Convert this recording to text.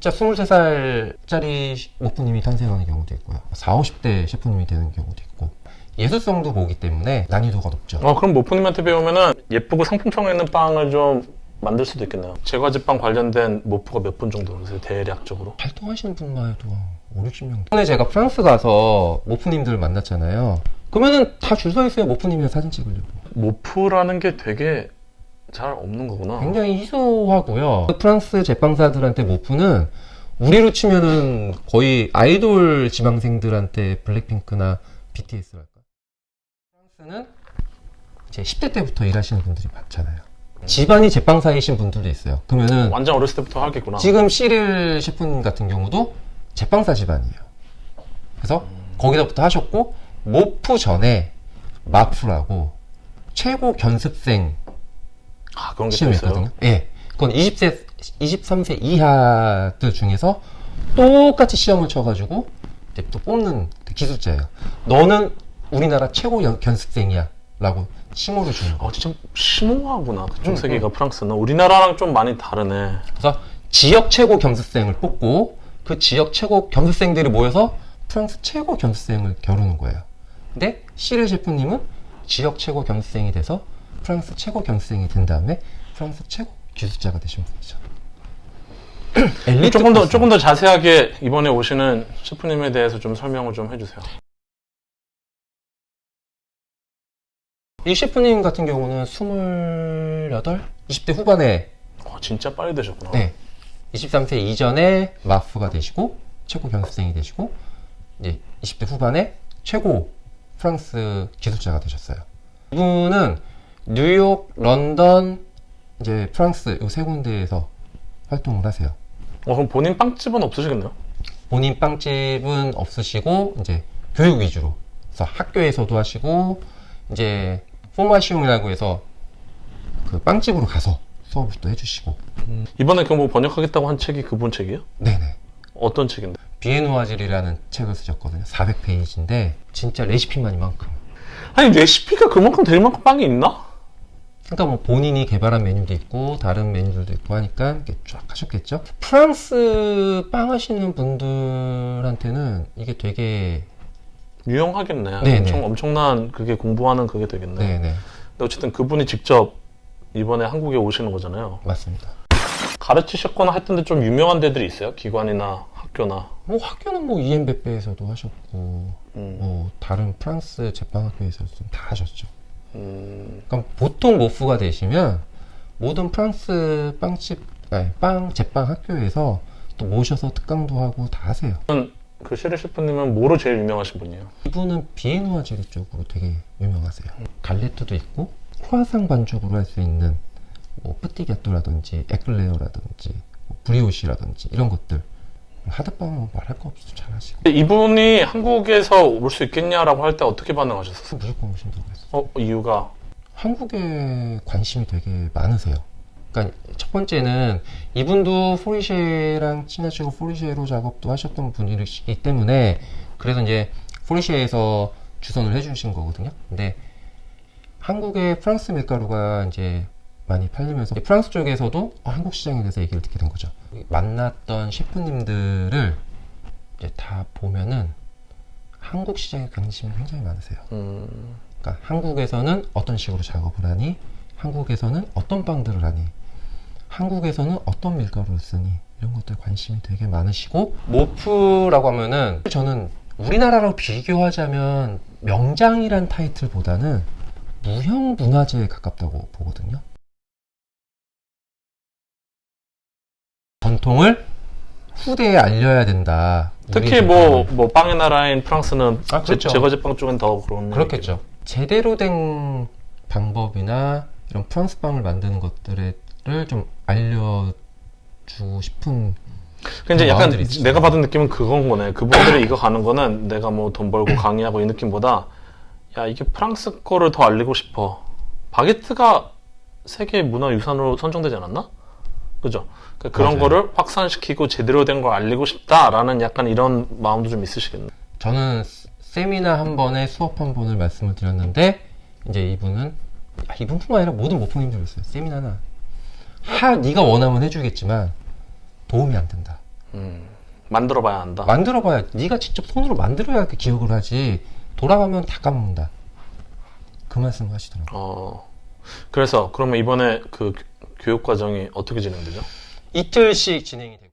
진짜 23살짜리 모프님이 탄생하는 경우도 있고요. 40, 50대 셰프님이 되는 경우도 있고 예술성도 보기 때문에 난이도가 높죠. 어, 그럼 모프님한테 배우면은 예쁘고 상품성 있는 빵을 좀 만들 수도 있겠네요. 제과제빵 관련된 모프가 몇 분 정도 되세요? 대략적으로? 활동하시는 분만 해도 5, 60명. 전에 제가 프랑스 가서 모프님들을 만났잖아요. 그러면은 다 줄 서 있어요. 모프님이랑 사진 찍으려고. 모프라는 게 되게 잘 없는 거구나. 굉장히 희소하고요. 프랑스 제빵사들한테 모프는 우리로 치면은 거의 아이돌 지망생들한테 블랙핑크나 BTS랄까. 프랑스는 이제 10대 때부터 일하시는 분들이 많잖아요. 집안이 제빵사이신 분들도 있어요. 그러면은 완전 어렸을 때부터 하겠구나. 지금 시릴 셰프님 같은 경우도 제빵사 집안이에요. 그래서 거기서부터 하셨고 모프 전에 마프라고 최고 견습생 아, 그런 게또 시험이 있어요. 예. 그건 20세, 23세 이하들 중에서 똑같이 시험을 쳐가지고 이제 또 뽑는 그 기술자예요. 너는 우리나라 최고 연- 견습생이야. 라고 칭호를 주는 거예요. 아, 진짜 심오하구나. 그쪽 응, 세계가 프랑스는. 우리나라랑 좀 많이 다르네. 그래서 지역 최고 겸습생을 뽑고 그 지역 최고 겸습생들이 모여서 프랑스 최고 겸습생을 겨루는 거예요. 근데 시르 셰프님은 지역 최고 겸습생이 돼서 프랑스 최고 겸습생이 된 다음에 프랑스 최고 기술자가 되신 분이죠. 엘리트 조금 더. 조금 더 자세하게 이번에 오시는 셰프님에 대해서 좀 설명을 좀 해주세요. 이 셰프님 같은 경우는 28, 20대 후반에 와, 진짜 빨리 되셨구나. 네. 23세 이전에 마프가 되시고 최고 견습생이 되시고 이제 20대 후반에 최고 프랑스 기술자가 되셨어요. 이분은 뉴욕, 런던, 이제 프랑스 이 세 군데에서 활동을 하세요. 어, 그럼 본인 빵집은 없으시겠네요? 본인 빵집은 없으시고 이제 교육 위주로 그래서 학교에서도 하시고 이제 포마시움이라고 해서 그 빵집으로 가서 수업을 또 해주시고 이번에 그뭐 번역하겠다고 한 책이 그분 책이에요? 네네 어떤 책인데? 비에누아질이라는 책을 쓰셨거든요. 400페이지인데 진짜 레시피만 이만큼. 아니, 레시피가 그만큼 될 만큼 빵이 있나? 그러니까 뭐 본인이 개발한 메뉴도 있고 다른 메뉴들도 있고 하니까 이렇게 쫙 하셨겠죠. 프랑스 빵 하시는 분들한테는 이게 되게 유용하겠네. 네네. 엄청, 엄청난 그게 공부하는 그게 되겠네. 네네 근데 어쨌든 그분이 직접 이번에 한국에 오시는 거잖아요. 맞습니다. 가르치셨거나 했던데 좀 유명한 데들이 있어요? 기관이나 학교나. 뭐 학교는 뭐 이엠베페에서도 하셨고 음. 뭐 다른 프랑스 제빵학교에서도 다 하셨죠. 음, 그럼 보통 모프가 되시면 모든 프랑스 빵집 아니, 빵 제빵 학교에서 또 모셔서 특강도 하고 다 하세요. 그 시르 셰프님은 뭐로 제일 유명하신 분이에요? 이분은 비에누아제리 쪽으로 되게 유명하세요. 갈레트도 있고 크루아상 반죽으로 할 수 있는 뭐 뿌띠게또라든지 에클레어라든지 뭐 브리오시라든지 이런 것들 하드빵은 말할 거 없이 잘하시고 이분이 한국에서 올 수 있겠냐라고 할 때 어떻게 반응하셨어요? 무조건 오신다고 했 어, 이유가? 한국에 관심이 되게 많으세요. 그러니까 첫 번째는 이분도 포리쉐랑 친하시고 포리쉐로 작업도 하셨던 분이시기 때문에 그래서 이제 포리쉐에서 주선을 해주신 거거든요. 근데 한국의 프랑스 밀가루가 이제 많이 팔리면서 프랑스 쪽에서도 어, 한국 시장에 대해서 얘기를 듣게 된 거죠. 만났던 셰프님들을 이제 다 보면은 한국 시장에 관심이 굉장히 많으세요. 음, 그러니까 한국에서는 어떤 식으로 작업을 하니, 한국에서는 어떤 빵들을 하니, 한국에서는 어떤 밀가루를 쓰니 이런 것들 관심이 되게 많으시고 모프라고 하면은 저는 우리나라로 비교하자면 명장이란 타이틀보다는 무형 문화재에 가깝다고 보거든요. 전통을 후대에 알려야 된다. 특히 뭐, 뭐, 빵의 나라인 프랑스는 아, 그렇죠. 제, 제과제빵 쪽은 더 그런. 그렇겠죠. 제대로 된 방법이나 이런 프랑스 빵을 만드는 것들을 좀 알려주고 싶은 근데 약간. 내가 받은 느낌은 그건 거네. 그분들이 이거 가는 거는 내가 뭐 돈 벌고 강의하고 이 느낌보다 야, 이게 프랑스 거를 더 알리고 싶어. 바게트가 세계 문화유산으로 선정되지 않았나? 그죠? 그런 맞아요. 거를 확산시키고 제대로 된 걸 알리고 싶다라는 약간 이런 마음도 좀 있으시겠네. 저는 세미나 한 번에 수업 한 번을 말씀을 드렸는데 이제 이분은 아, 이분뿐만 아니라 모든 모품님들 있어요. 세미나나 하 네가 원하면 해주겠지만 도움이 안 된다. 음, 만들어봐야 한다. 만들어봐야 네가 직접 손으로 만들어야 그 기억을 하지 돌아가면 다 까먹는다 그 말씀 하시더라고요 어, 그래서 그러면 이번에 그 교- 교육 과정이 어떻게 진행되죠? 이틀씩 진행이 되고요